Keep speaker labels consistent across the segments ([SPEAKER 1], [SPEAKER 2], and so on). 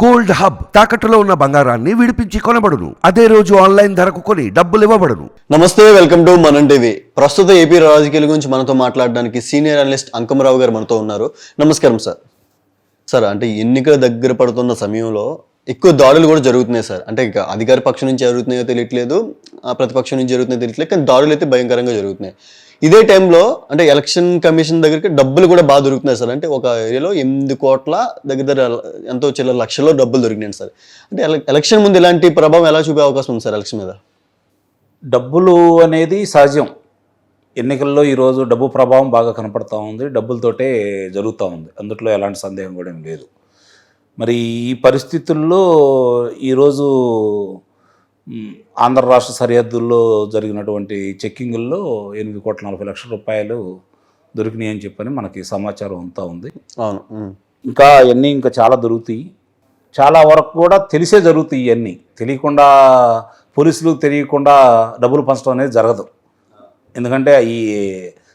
[SPEAKER 1] Gold hub తాకట్టులో ఉన్న బంగారాన్ని విడిపించి కొనబడును. అదే రోజు ఆన్లైన్ ధరకు కొని డబ్బులు ఇవ్వబడును.
[SPEAKER 2] నమస్తే వెల్కమ్ టు మనం టీవీ. ప్రస్తుత ఏపీ రాజకీయాల గురించి మనతో మాట్లాడడానికి సీనియర్ అనలిస్ట్ అంకమరావు గారు మనతో ఉన్నారు. నమస్కారం సార్. సార్ అంటే ఎన్నికల దగ్గర పడుతున్న సమయంలో ఎక్కువ దాడులు కూడా జరుగుతున్నాయి సార్. అంటే ఇక అధికార పక్షం నుంచి జరుగుతున్నాయో తెలియట్లేదు ఆ ప్రతిపక్షం నుంచి జరుగుతున్నాయో తెలియట్లేదు కానీ దాడులు అయితే భయంకరంగా జరుగుతున్నాయి. ఇదే టైంలో అంటే ఎలక్షన్ కమిషన్ దగ్గరికి డబ్బులు కూడా బాగా దొరుకుతున్నాయి సార్. అంటే ఒక ఏరియాలో ఎనిమిది కోట్ల దగ్గర దగ్గర ఎంతో చిల్ల లక్షల్లో డబ్బులు దొరికినాయి సార్. అంటే ఎలక్షన్ ముందు ఇలాంటి ప్రభావం ఎలా చూపే అవకాశం ఉంది సార్ ఎలక్షన్ మీద?
[SPEAKER 3] డబ్బులు అనేది సహజం. ఎన్నికల్లో ఈరోజు డబ్బు ప్రభావం బాగా కనపడతా ఉంది డబ్బులతోటే జరుగుతూ ఉంది. అందుట్లో ఎలాంటి సందేహం కూడా ఏం లేదు. మరి ఈ పరిస్థితుల్లో ఈరోజు ఆంధ్ర రాష్ట్ర సరిహద్దుల్లో జరిగినటువంటి చెక్కింగుల్లో ఎనిమిది కోట్ల నలభై లక్షల రూపాయలు దొరికినాయి అని చెప్పని మనకి సమాచారం అంతా ఉంది.
[SPEAKER 2] అవును.
[SPEAKER 3] ఇంకా ఇవన్నీ ఇంకా చాలా దొరుకుతాయి. చాలా వరకు కూడా తెలిసే జరుగుతాయి ఇవన్నీ. తెలియకుండా పోలీసులకు తెలియకుండా డబ్బులు పంచడం అనేది జరగదు. ఎందుకంటే ఈ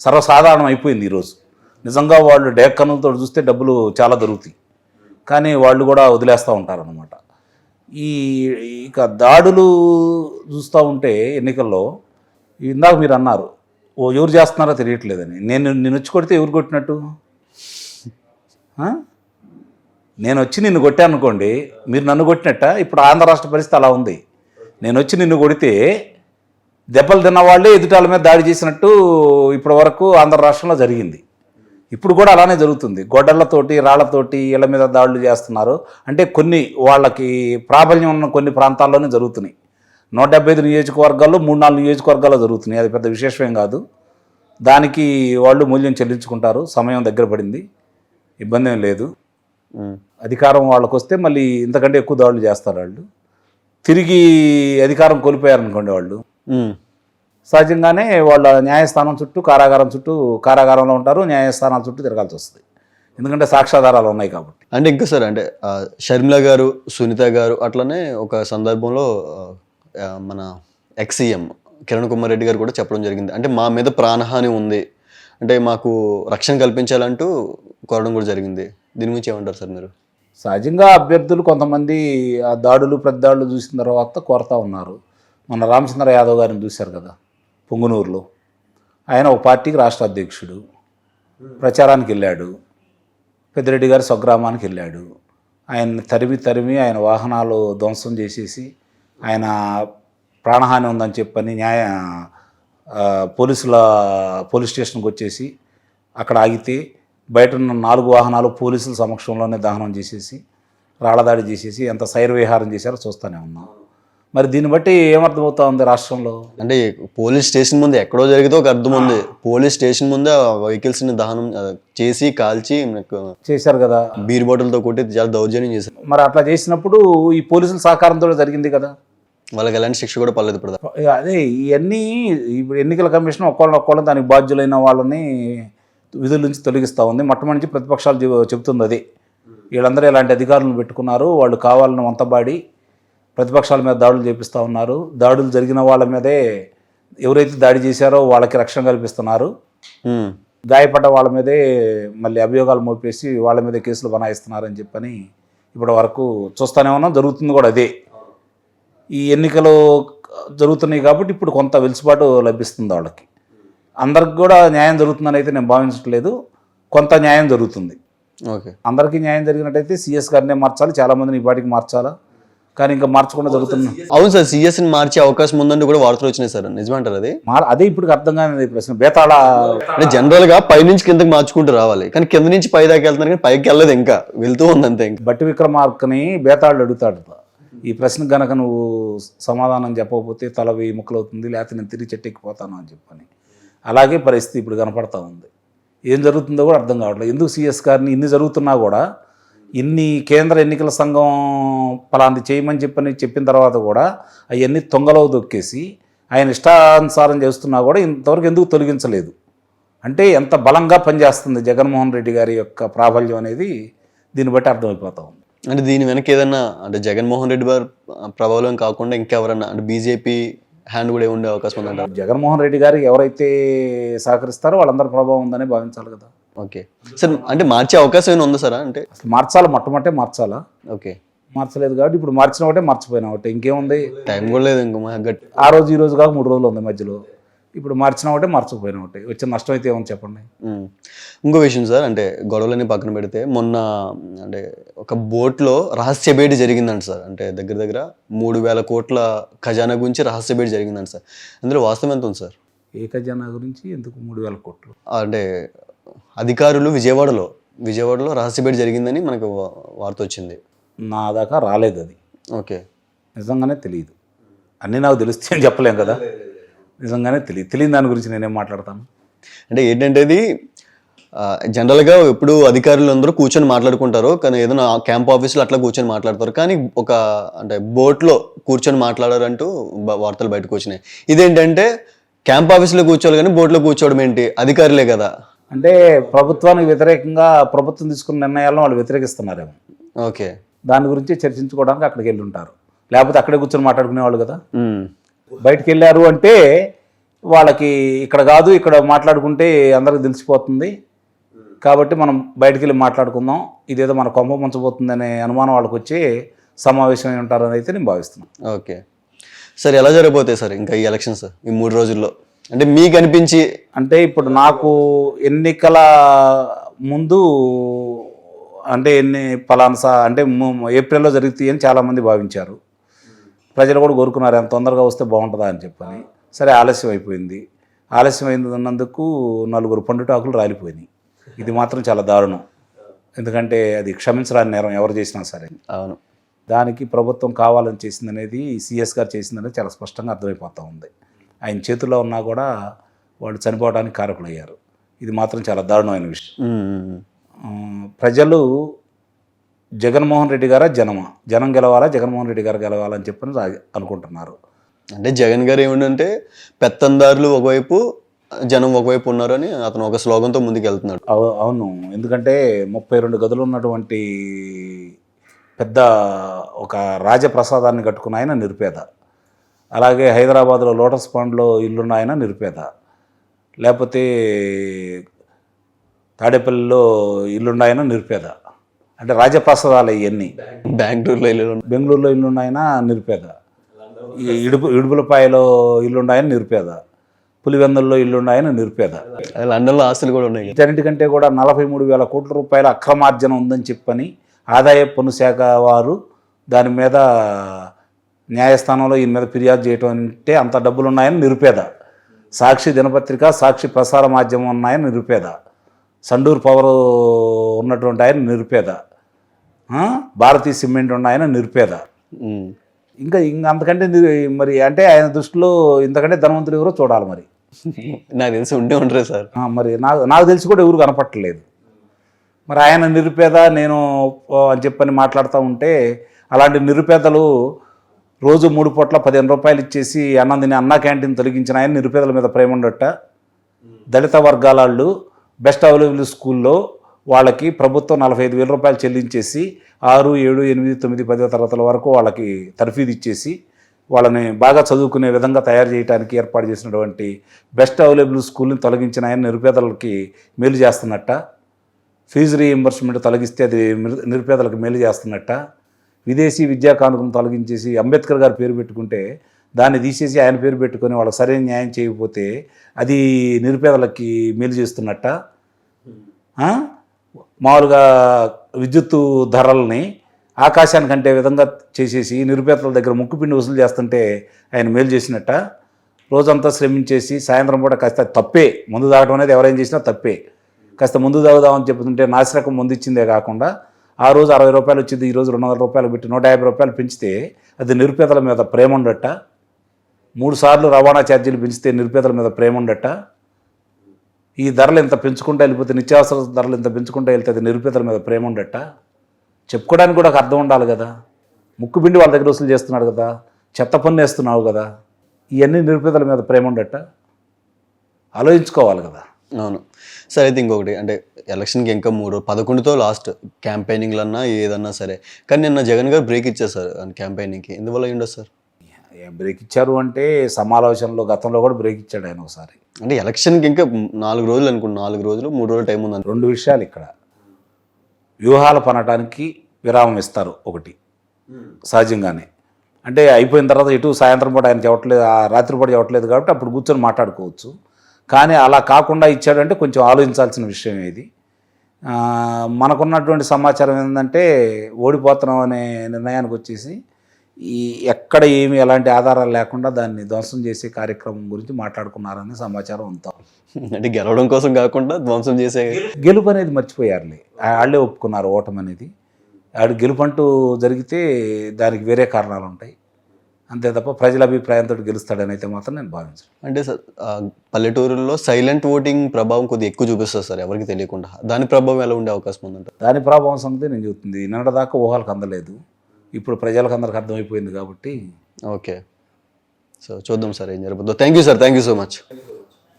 [SPEAKER 3] సర్వసాధారణం అయిపోయింది ఈరోజు. నిజంగా వాళ్ళు డేక్ కన్నులతో చూస్తే డబ్బులు చాలా దొరుకుతాయి. కానీ వాళ్ళు కూడా వదిలేస్తూ ఉంటారనమాట ఈ ఇక దాడులు చూస్తూ ఉంటే ఎన్నికల్లో ఇందాక మీరు అన్నారు ఓ ఎవరు చేస్తున్నారో తెలియట్లేదని. నేను నేను వచ్చి కొడితే ఎవరు కొట్టినట్టు? నేను వచ్చి నిన్ను కొట్టాను అనుకోండి మీరు నన్ను కొట్టినట్ట? ఇప్పుడు ఆంధ్ర రాష్ట్ర పరిస్థితి అలా ఉంది. నేను వచ్చి నిన్ను కొడితే దెబ్బలు తిన్నవాళ్ళే ఎదుటాల మీద దాడి చేసినట్టు ఇప్పటి వరకు ఆంధ్ర రాష్ట్రంలో జరిగింది. ఇప్పుడు కూడా అలానే జరుగుతుంది. గొడ్డళ్ళతోటి రాళ్ళతోటి ఇళ్ళ మీద దాడులు చేస్తున్నారు. అంటే కొన్ని వాళ్ళకి ప్రాబల్యం ఉన్న కొన్ని ప్రాంతాల్లోనే జరుగుతున్నాయి. నూట డెబ్బై ఐదు నియోజకవర్గాల్లో మూడు నాలుగు నియోజకవర్గాల్లో జరుగుతున్నాయి. అది పెద్ద విశేషమేం కాదు. దానికి వాళ్ళు మూల్యం చెల్లించుకుంటారు. సమయం దగ్గర పడింది. ఇబ్బంది ఏం లేదు. అధికారం వాళ్ళకు వస్తే మళ్ళీ ఇంతకంటే ఎక్కువ దాడులు చేస్తారు వాళ్ళు. తిరిగి అధికారం కోల్పోయారనుకోండి వాళ్ళు. సహజంగానే వాళ్ళ న్యాయస్థానం చుట్టూ కారాగారం చుట్టూ కారాగారంలో ఉంటారు న్యాయస్థానాల చుట్టూ తిరగాల్సి వస్తుంది. ఎందుకంటే సాక్ష్యాధారాలు ఉన్నాయి కాబట్టి.
[SPEAKER 2] అంటే ఇంకా సార్ అంటే షర్మిల గారు సునీత గారు అట్లనే ఒక సందర్భంలో మన ఎక్సీఎం కిరణ్ కుమార్ రెడ్డి గారు కూడా చెప్పడం జరిగింది. అంటే మా మీద ప్రాణహాని ఉంది. అంటే మాకు రక్షణ కల్పించాలంటూ కోరడం కూడా జరిగింది. దీని గురించి ఏమంటారు సార్ మీరు?
[SPEAKER 3] సహజంగా అభ్యర్థులు కొంతమంది ఆ దాడులు ప్రతిదాడులు చూసిన తర్వాత కోరుతా ఉన్నారు. మన రామచంద్ర యాదవ్ గారిని చూశారు కదా. పొంగునూరులో. ఆయన ఒక పార్టీకి రాష్ట్ర అధ్యక్షుడు. ప్రచారానికి వెళ్ళాడు. పెద్దిరెడ్డి గారి స్వగ్రామానికి వెళ్ళాడు. ఆయన తరిమి తరిమి ఆయన వాహనాలు ధ్వంసం చేసేసి ఆయన ప్రాణహాని ఉందని చెప్పని న్యాయ పోలీసుల పోలీస్ స్టేషన్కి వచ్చేసి అక్కడ ఆగితే బయట ఉన్న నాలుగు వాహనాలు పోలీసుల సమక్షంలోనే దహనం చేసేసి రాళ్ళదాడి చేసేసి ఎంత శైర విహారం చేశారో చూస్తూనే ఉన్నాం. మరి దీన్ని బట్టి ఏమర్థమవుతా ఉంది రాష్ట్రంలో?
[SPEAKER 2] అంటే పోలీస్ స్టేషన్ ముందు ఎక్కడో జరిగితే ఒక అర్థం ఉంది. పోలీస్ స్టేషన్ ముందే వెహికల్స్ని దహనం చేసి కాల్చి
[SPEAKER 3] చేశారు కదా.
[SPEAKER 2] బీర్ బాటిల్తో కొట్టి చాలా దౌర్జన్యం చేశారు.
[SPEAKER 3] మరి అట్లా చేసినప్పుడు ఈ పోలీసుల సహకారంతో జరిగింది కదా.
[SPEAKER 2] వాళ్ళకి ఎలాంటి శిక్ష కూడా పర్లేదు ఇప్పుడు.
[SPEAKER 3] అదే ఇవన్నీ ఇప్పుడు ఎన్నికల కమిషన్ ఒక్కళ్ళని ఒక్కళ్ళని దానికి బాధ్యులైన వాళ్ళని విధుల నుంచి తొలగిస్తూ ఉంది. మొట్టమొదటి ప్రతిపక్షాలు చెబు- చెబుతుంది అదే. వీళ్ళందరూ ఇలాంటి అధికారులను పెట్టుకున్నారు వాళ్ళు కావాలని వంతబాడి ప్రతిపక్షాల మీద దాడులు చేపిస్తూ ఉన్నారు. దాడులు జరిగిన వాళ్ళ మీదే ఎవరైతే దాడి చేశారో వాళ్ళకి రక్షణ కల్పిస్తున్నారు. గాయపడ్డ వాళ్ళ మీదే మళ్ళీ అభియోగాలు మోపేసి వాళ్ళ మీద కేసులు బనాయిస్తున్నారని చెప్పని ఇప్పటి వరకు చూస్తూనే ఉన్నాం. జరుగుతుంది కూడా అదే. ఈ ఎన్నికలు జరుగుతున్నాయి కాబట్టి ఇప్పుడు కొంత వెలుసుబాటు లభిస్తుంది వాళ్ళకి. అందరికి కూడా న్యాయం జరుగుతుందని అయితే నేను భావించట్లేదు. కొంత న్యాయం జరుగుతుంది.
[SPEAKER 2] ఓకే.
[SPEAKER 3] అందరికీ న్యాయం జరిగినట్టయితే సిఎస్ గారినే మార్చాలి. చాలామందిని ఈ పాటికి మార్చాలా? కానీ ఇంకా మార్చకుండా జరుగుతున్న.
[SPEAKER 2] అవును సార్ సిఎస్ని మార్చే అవకాశం ఉందంటూ కూడా వార్తలు వచ్చినాయి సార్ నిజమంటారు అది?
[SPEAKER 3] అదే ఇప్పుడు అర్థం కాని ప్రశ్న. బేతాళ
[SPEAKER 2] అంటే జనరల్గా పై నుంచి కిందకి మార్చుకుంటూ రావాలి. కానీ కింద నుంచి పై దాకా వెళ్తున్నారు కానీ పైకి వెళ్ళదు ఇంకా. వెళ్తూ ఉంది అంతే ఇంకా.
[SPEAKER 3] బట్టి విక్రమార్కని బేతాళుడు అడుగుతాడు. ఈ ప్రశ్నకు గనక నువ్వు సమాధానం చెప్పకపోతే తల వెయ్యి ముక్కలవుతుంది లేకపోతే నేను తిరిగి చెట్టెక్కిపోతాను అని చెప్పని. అలాగే పరిస్థితి ఇప్పుడు కనపడతా ఉంది. ఏం జరుగుతుందో కూడా అర్థం కావట్లేదు. ఎందుకు సిఎస్ గారిని ఇన్ని జరుగుతున్నా కూడా ఇన్ని కేంద్ర ఎన్నికల సంఘం పలాంటి చేయమని చెప్పని చెప్పిన తర్వాత కూడా అవన్నీ తొంగలో దొక్కేసి ఆయన ఇష్టానుసారం చేస్తున్నా కూడా ఇంతవరకు ఎందుకు తొలగించలేదు? అంటే ఎంత బలంగా పనిచేస్తుంది జగన్మోహన్ రెడ్డి గారి యొక్క ప్రాబల్యం అనేది దీన్ని బట్టి అర్థమైపోతా ఉంది.
[SPEAKER 2] అంటే దీని వెనక ఏదన్నా అంటే జగన్మోహన్ రెడ్డి గారు ప్రభావం కాకుండా ఇంకెవరన్నా అంటే బీజేపీ హ్యాండ్ కూడా ఉండే అవకాశం ఉందంటారు?
[SPEAKER 3] జగన్మోహన్ రెడ్డి గారికి ఎవరైతే సహకరిస్తారో వాళ్ళందరి ప్రభావం ఉందని భావించాలి కదా.
[SPEAKER 2] ఓకే. సార్ అంటే మార్చే అవకాశం ఏమైనా ఉందా సార్ అంటే?
[SPEAKER 3] అసలు మార్చాలా? మొట్టమొదటే మార్చాలా?
[SPEAKER 2] ఓకే.
[SPEAKER 3] మార్చలేదు కాబట్టి ఇప్పుడు మార్చిన ఒకటే మర్చిపోయిన ఒకటే. ఇంకేముంది?
[SPEAKER 2] టైం కూడా లేదు ఇంకా గట్టి
[SPEAKER 3] ఆ రోజు ఈ రోజు కాక మూడు రోజులు ఉంది మధ్యలో. ఇప్పుడు మార్చిన ఒకటే మార్చకపోయిన ఒకటే. వచ్చిన నష్టం అయితే ఏమని చెప్పండి.
[SPEAKER 2] ఇంకో విషయం సార్ అంటే గొడవలని పక్కన పెడితే మొన్న అంటే ఒక బోట్లో రహస్య భేటీ జరిగిందంట సార్. అంటే దగ్గర దగ్గర మూడు వేల కోట్ల ఖజానా గురించి రహస్య భేటీ జరిగిందంట సార్. అందులో వాస్తవం ఎంత ఉంది సార్?
[SPEAKER 3] ఏ ఖజానా గురించి? ఎందుకు మూడు వేల కోట్లు?
[SPEAKER 2] అంటే అధికారులు విజయవాడలో విజయవాడలో రహస్య భేటీ జరిగిందని మనకు వార్త వచ్చింది.
[SPEAKER 3] నా దాకా రాలేదు అది.
[SPEAKER 2] ఓకే.
[SPEAKER 3] నిజంగానే తెలియదు అన్నీ నాకు తెలుస్తే అని చెప్పలేం కదా? నిజంగానే తెలియదు తెలియని దాని గురించి నేనేం మాట్లాడతాను?
[SPEAKER 2] అంటే ఏంటంటే ఇది జనరల్గా ఎప్పుడు అధికారులు అందరూ కూర్చొని మాట్లాడుకుంటారు కానీ ఏదైనా క్యాంప్ ఆఫీస్లో అట్లా కూర్చొని మాట్లాడతారు కానీ ఒక అంటే బోట్లో కూర్చొని మాట్లాడారంటూ వార్తలు బయటకు వచ్చినాయి. ఇదేంటంటే క్యాంప్ ఆఫీస్లో కూర్చోవాలి కానీ బోట్లో కూర్చోవడం ఏంటి? అధికారులే కదా.
[SPEAKER 3] అంటే ప్రభుత్వానికి వ్యతిరేకంగా ప్రభుత్వం తీసుకున్న నిర్ణయాలను వాళ్ళు వ్యతిరేకిస్తున్నారేమో.
[SPEAKER 2] ఓకే.
[SPEAKER 3] దాని గురించి చర్చించుకోవడానికి అక్కడికి వెళ్ళి ఉంటారు లేకపోతే అక్కడే కూర్చొని మాట్లాడుకునేవాళ్ళు కదా. బయటికి వెళ్ళారు అంటే వాళ్ళకి ఇక్కడ కాదు ఇక్కడ మాట్లాడుకుంటే అందరికి తెలిసిపోతుంది. కాబట్టి మనం బయటికి వెళ్ళి మాట్లాడుకుందాం. ఇదేదో మన కొంప ముంచబోతుందనే అనుమానం వాళ్ళకి వచ్చి సమావేశమై ఉంటారని అయితే నేను భావిస్తున్నాను.
[SPEAKER 2] ఓకే. సార్ ఎలా జరగబోతాయి సార్ ఇంకా ఈ ఎలక్షన్స్ ఈ మూడు రోజుల్లో? అంటే మీకు అనిపించి
[SPEAKER 3] అంటే ఇప్పుడు నాకు ఎన్నికల ముందు అంటే ఎన్ని పలానా సా అంటే ఏప్రిల్లో జరుగుతాయి అని చాలామంది భావించారు. ప్రజలు కూడా కోరుకున్నారు ఎంత తొందరగా వస్తే బాగుంటుందా? అని చెప్పని. సరే ఆలస్యం అయిపోయింది. ఆలస్యం అయినందుకు నలుగురు పండుటాకులు రాలిపోయినాయి. ఇది మాత్రం చాలా దారుణం. ఎందుకంటే అది క్షమించరాని నేరం ఎవరు చేసినా సరే.
[SPEAKER 2] అవును.
[SPEAKER 3] దానికి ప్రభుత్వం కావాలని చేసిందనేది సిఎస్ గారు చేసిందనేది చాలా స్పష్టంగా అర్థమైపోతూ ఉంది. ఆయన చేతుల్లో ఉన్నా కూడా వాళ్ళు చనిపోవడానికి కారకులయ్యారు. ఇది మాత్రం చాలా దారుణమైన విషయం. ప్రజలు జగన్మోహన్ రెడ్డి గారా జనమా? జనం గెలవాలా? జగన్మోహన్ రెడ్డి గారు గెలవాలని చెప్పని అనుకుంటున్నారు.
[SPEAKER 2] అంటే జగన్ గారు ఏమిటంటే పెత్తందారులు ఒకవైపు జనం ఒకవైపు ఉన్నారు అని అతను ఒక స్లోగన్తో ముందుకు వెళ్తున్నాడు
[SPEAKER 3] అవు- అవును. ఎందుకంటే ముప్పై రెండు గదులు ఉన్నటువంటి పెద్ద ఒక రాజప్రసాదాన్ని కట్టుకున్న ఆయన నిరుపేద. అలాగే హైదరాబాద్లో లోటస్ పాండ్లో ఇల్లున్న ఆయన నిరుపేద. లేకపోతే తాడేపల్లిలో ఇల్లున్న ఆయన నిరుపేద. అంటే రాజప్రసాదాలు ఇవన్నీ
[SPEAKER 2] బెంగళూరులో వెళ్ళి
[SPEAKER 3] బెంగళూరులో ఇల్లున్న ఆయన నిరుపేద. ఇడుపు ఇడుపులపాయలో ఇల్లున్న ఆయన నిరుపేద. పులివెందుల్లో ఇల్లున్న ఆయన నిరుపేద.
[SPEAKER 2] లండన్లో ఆస్తులు కూడా ఉన్నాయి.
[SPEAKER 3] వీటన్నిటికంటే కూడా నలభై మూడు వేల కోట్ల రూపాయల అక్రమార్జన ఉందని చెప్పని ఆదాయ పన్ను శాఖ వారు దాని మీద న్యాయస్థానంలో ఈయన మీద ఫిర్యాదు చేయటం అంటే అంత డబ్బులు ఉన్నాయని నిరుపేద. సాక్షి దినపత్రిక సాక్షి ప్రసార మాధ్యమం ఉన్నాయని నిరుపేద. సండూర్ పవర్ ఉన్నటువంటి ఆయన నిరుపేద? భారతీయ సిమెంట్ ఉన్నాయని నిరుపేద.
[SPEAKER 2] ఉమ్.
[SPEAKER 3] ఇంకా ఇంకా అంతకంటే మరి అంటే ఆయన దృష్టిలో ఇంతకంటే ధనవంతులు ఎవరో చూడాలి మరి.
[SPEAKER 2] నాకు తెలిసి ఉండే ఉంటారు సార్.
[SPEAKER 3] మరి నాకు నాకు తెలిసి కూడా ఎవరు కనపట్టలేదు. మరి ఆయన నిరుపేద నేను అని చెప్పని మాట్లాడుతూ ఉంటే అలాంటి నిరుపేదలు రోజు మూడు పూట్ల పదిహేను రూపాయలు ఇచ్చేసి అన్నందిని అన్నా క్యాంటీన్ తొలగించిన ఆయన నిరుపేదల మీద ప్రేమ ఉండట. దళిత వర్గాల వాళ్ళు బెస్ట్ అవైలబుల్ స్కూల్లో వాళ్ళకి ప్రభుత్వం నలభై ఐదు వేల రూపాయలు చెల్లించేసి ఆరు ఏడు ఎనిమిది తొమ్మిది పదో తరగతుల వరకు వాళ్ళకి తర్ఫీదు ఇచ్చేసి వాళ్ళని బాగా చదువుకునే విధంగా తయారు చేయడానికి ఏర్పాటు చేసినటువంటి బెస్ట్ అవైలబుల్ స్కూల్ని తొలగించిన ఆయన నిరుపేదలకి మేలు చేస్తున్నట్ట. ఫీజు రీఎంబర్స్మెంట్ తొలగిస్తే అది నిరుపేదలకు మేలు చేస్తున్నట్ట. విదేశీ విద్యా కానుకను తొలగించేసి అంబేద్కర్ గారు పేరు పెట్టుకుంటే దాన్ని తీసేసి ఆయన పేరు పెట్టుకొని వాళ్ళకి సరైన న్యాయం చేయకపోతే అది నిరుపేదలకి మేలు చేస్తున్నట్ట? మామూలుగా విద్యుత్తు ధరల్ని ఆకాశానికి అంటే విధంగా చేసేసి నిరుపేదల దగ్గర ముక్కుపిండి వసూలు చేస్తుంటే ఆయన మేలు చేసినట్ట? రోజంతా శ్రమించేసి సాయంత్రం పూట కాస్త తప్పే. ముందు తాగడం అనేది ఎవరైనా చేసినా తప్పే. కాస్త ముందు తాగుదామని చెప్తుంటే నాసిరకం ముందు ఇచ్చిందే కాకుండా ఆ రోజు అరవై రూపాయలు వచ్చింది ఈ రోజు రెండు వందల రూపాయలు పెట్టి నూట యాభై రూపాయలు పెంచితే అది నిరుపేదల మీద ప్రేమ ఉండట? మూడు సార్లు రవాణా ఛార్జీలు పెంచితే నిరుపేదల మీద ప్రేమ ఉండట? ఈ ధరలు ఇంత పెంచుకుంటూ వెళ్ళిపోతే నిత్యావసర ధరలు ఇంత పెంచుకుంటూ వెళ్తే అది నిరుపేదల మీద ప్రేమ ఉండట? చెప్పుకోవడానికి కూడా ఒక అర్థం ఉండాలి కదా. ముక్కు పిండి వాళ్ళ దగ్గర వసూలు చేస్తున్నాడు కదా. చెత్త పన్ను వేస్తున్నావు కదా. ఇవన్నీ నిరుపేదల మీద ప్రేమ ఉండట? ఆలోచించుకోవాలి కదా.
[SPEAKER 2] అవును. సరే అయితే ఇంకొకటి. అంటే ఎలక్షన్కి ఇంకా మూడు పదకొండుతో లాస్ట్ క్యాంపెయినింగ్లు అన్నా ఏదన్నా సరే. కానీ నిన్న జగన్ గారు బ్రేక్ ఇచ్చారు సార్ క్యాంపెయినింగ్కి. ఎందువల్ల అయ్యి ఉండదు సార్?
[SPEAKER 3] ఏ బ్రేక్ ఇచ్చారు అంటే సమాలోచనలో గతంలో కూడా బ్రేక్ ఇచ్చాడు ఆయన ఒకసారి.
[SPEAKER 2] అంటే ఎలక్షన్కి ఇంకా నాలుగు రోజులు అనుకుంటా నాలుగు రోజులు మూడు రోజులు టైం ఉంది
[SPEAKER 3] రెండు విషయాలు ఇక్కడ. వ్యూహాలు పనటానికి విరామం ఇస్తారు ఒకటి. సహజంగానే. అంటే అయిపోయిన తర్వాత ఇటు సాయంత్రం పూట ఆయన చెప్పట్లేదు ఆ రాత్రి పూట చెప్పట్లేదు కాబట్టి అప్పుడు కూర్చొని మాట్లాడుకోవచ్చు. కానీ అలా కాకుండా ఇచ్చాడంటే కొంచెం ఆలోచించాల్సిన విషయం ఇది. మనకున్నటువంటి సమాచారం ఏంటంటే ఓడిపోతున్నాం అనే నిర్ణయానికి వచ్చేసి ఈ ఎక్కడ ఏమి ఎలాంటి ఆధారాలు లేకుండా దాన్ని ధ్వంసం చేసే కార్యక్రమం గురించి మాట్లాడుకున్నారని సమాచారం అంతా.
[SPEAKER 2] అంటే గెలవడం కోసం కాకుండా ధ్వంసం చేసే
[SPEAKER 3] గెలుపు అనేది మర్చిపోయారులే. వాళ్ళే ఒప్పుకున్నారు ఓటమి అనేది. ఆడు గెలుపు అంటూ జరిగితే దానికి వేరే కారణాలు ఉంటాయి. అంతే తప్ప ప్రజల అభిప్రాయంతో గెలుస్తాడని అయితే మాత్రం నేను భావించను.
[SPEAKER 2] అంటే సార్ పల్లెటూరుల్లో సైలెంట్ ఓటింగ్ ప్రభావం కొద్దిగా ఎక్కువ చూపిస్తుంది సార్ ఎవరికి తెలియకుండా. దాని ప్రభావం ఎలా ఉండే అవకాశం ఉందంట
[SPEAKER 3] దాని ప్రభావం సంగతి నేను చెబుతుంది. నిన్నటిదాకా ఊహలకు అందలేదు. ఇప్పుడు ప్రజలకు అందరికి అర్థమైపోయింది కాబట్టి
[SPEAKER 2] ఓకే. సో చూద్దాం సార్ ఏం జరుగుతుందో thank you sir thank you so much